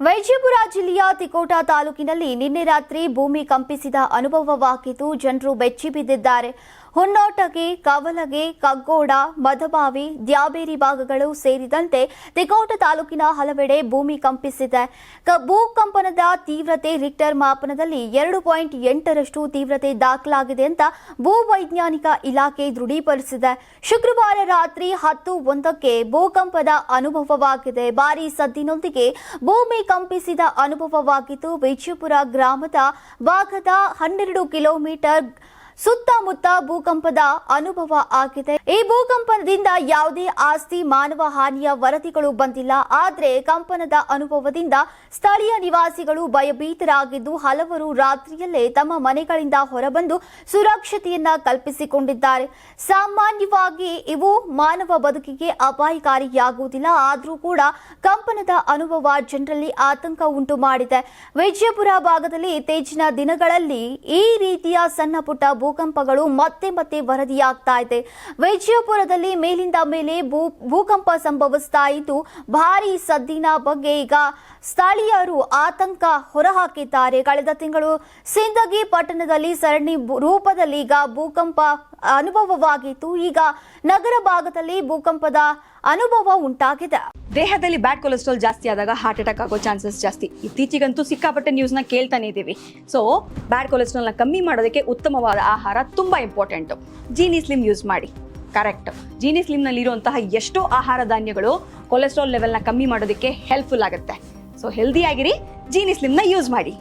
ವೈಜಯಪುರ ಜಿಲ್ಲೆಯ ತಿಕೋಟಾ ತಾಲೂಕಿನಲ್ಲಿ ನಿನ್ನೆ ರಾತ್ರಿ ಭೂಮಿ ಕಂಪಿಸಿದ ಅನುಭವವಾಗಿದ್ದು ಜನರು ಬೆಚ್ಚಿ ಬಿದ್ದಿದ್ದಾರೆ ಹೊನ್ನೋಟಗೆ, ಕವಲಗೆ, ಕಗ್ಗೋಡ ಮದಬಾವಿ ದ್ಯಾಬೇರಿ ಭಾಗಗಳು ಸೇರಿದಂತೆ ತಿಕೋಟ ತಾಲೂಕಿನ ಹಲವೆಡೆ ಭೂಮಿ ಕಂಪಿಸಿದೆ. ಭೂಕಂಪನದ ತೀವ್ರತೆ ರಿಕ್ಟರ್ ಮಾಪನದಲ್ಲಿ ಎರಡು ಪಾಯಿಂಟ್ ಎಂಟರಷ್ಟು ತೀವ್ರತೆ ದಾಖಲಾಗಿದೆ ಅಂತ ಭೂವೈಜ್ಞಾನಿಕ ಇಲಾಖೆ ದೃಢೀಕರಿಸಿದೆ. ಶುಕ್ರವಾರ ರಾತ್ರಿ ಹತ್ತು ಒಂದಕ್ಕೆ ಭೂಕಂಪದ ಅನುಭವವಾಗಿದೆ. ಭಾರಿ ಸದ್ದಿನೊಂದಿಗೆ ಭೂಮಿ ಕಂಪಿಸಿದ ಅನುಭವವಾಗಿದ್ದು ವಿಜಯಪುರ ಗ್ರಾಮದ ಭಾಗದ ಹನ್ನೆರಡು ಕಿಲೋಮೀಟರ್ ಸುತ್ತಮುತ್ತ ಭೂಕಂಪದ ಅನುಭವ ಆಗಿದೆ. ಈ ಭೂಕಂಪನದಿಂದ ಯಾವುದೇ ಆಸ್ತಿ, ಮಾನವ ಹಾನಿಯ ವರದಿಗಳು ಬಂದಿಲ್ಲ. ಆದರೆ ಕಂಪನದ ಅನುಭವದಿಂದ ಸ್ಥಳೀಯ ನಿವಾಸಿಗಳು ಭಯಭೀತರಾಗಿದ್ದು ಹಲವರು ರಾತ್ರಿಯಲ್ಲೇ ತಮ್ಮ ಮನೆಗಳಿಂದ ಹೊರಬಂದು ಸುರಕ್ಷತೆಯನ್ನ ಕಲ್ಪಿಸಿಕೊಂಡಿದ್ದಾರೆ. ಸಾಮಾನ್ಯವಾಗಿ ಇವು ಮಾನವ ಬದುಕಿಗೆ ಅಪಾಯಕಾರಿಯಾಗುವುದಿಲ್ಲ. ಆದರೂ ಕೂಡ ಕಂಪನದ ಅನುಭವ ಜನರಲ್ಲಿ ಆತಂಕ ಉಂಟು ಮಾಡಿದೆ. ವಿಜಯಪುರ ಭಾಗದಲ್ಲಿ ಇತ್ತೀಚಿನ ದಿನಗಳಲ್ಲಿ ಈ ರೀತಿಯ ಸಣ್ಣ ಪುಟ್ಟ ಭೂಕಂಪಗಳು ಮತ್ತೆ ಮತ್ತೆ ವರದಿಯಾಗ್ತಾ ಇದೆ. ವಿಜಯಪುರದಲ್ಲಿ ಮೇಲಿಂದ ಮೇಲೆ ಭೂ ಭೂಕಂಪ ಸಂಭವಿಸ್ತಾ ಇದ್ದು, ಭಾರಿ ಸದ್ದಿನ ಬಗ್ಗೆ ಈಗ ಸ್ಥಳೀಯರು ಆತಂಕ ಹೊರಹಾಕಿದ್ದಾರೆ. ಕಳೆದ ತಿಂಗಳು ಸಿಂದಗಿ ಪಟ್ಟಣದಲ್ಲಿ ಸರಣಿ ರೂಪದಲ್ಲಿ ಈಗ ಭೂಕಂಪ ಅನುಭವವಾಗಿತ್ತು. ಈಗ ನಗರ ಭಾಗದಲ್ಲಿ ಭೂಕಂಪದ ಅನುಭವ ಉಂಟಾಗಿದೆ. ದೇಹದಲ್ಲಿ ಬ್ಯಾಡ್ ಕೊಲೆಸ್ಟ್ರಾಲ್ ಜಾಸ್ತಿ ಆದಾಗ ಹಾರ್ಟ್ ಅಟ್ಯಾಕ್ ಆಗೋ ಚಾನ್ಸಸ್ ಜಾಸ್ತಿ. ಇತ್ತೀಚೆಗಂತೂ ಸಿಕ್ಕಾಪಟ್ಟೆ ನ್ಯೂಸ್ನ ಕೇಳ್ತಾನೆ ಇದ್ದೀವಿ. ಸೊ ಬ್ಯಾಡ್ ಕೊಲೆಸ್ಟ್ರಾಲ್ನ ಕಮ್ಮಿ ಮಾಡೋದಕ್ಕೆ ಉತ್ತಮವಾದ ಆಹಾರ ತುಂಬ ಇಂಪಾರ್ಟೆಂಟು. ಜೀನಿ ಸ್ಲಿಮ್ ಯೂಸ್ ಮಾಡಿ. ಕರೆಕ್ಟ್. ಜೀನಿ ಸ್ಲಿಮ್ನಲ್ಲಿರುವಂತಹ ಎಷ್ಟೋ ಆಹಾರ ಧಾನ್ಯಗಳು ಕೊಲೆಸ್ಟ್ರಾಲ್ ಲೆವೆಲ್ನ ಕಮ್ಮಿ ಮಾಡೋದಕ್ಕೆ ಹೆಲ್ಪ್ಫುಲ್ ಆಗುತ್ತೆ. ಸೊ ಹೆಲ್ದಿ ಆಗಿರಿ ಜೀನಿ ಸ್ಲಿಮ್ನ ಯೂಸ್ ಮಾಡಿ.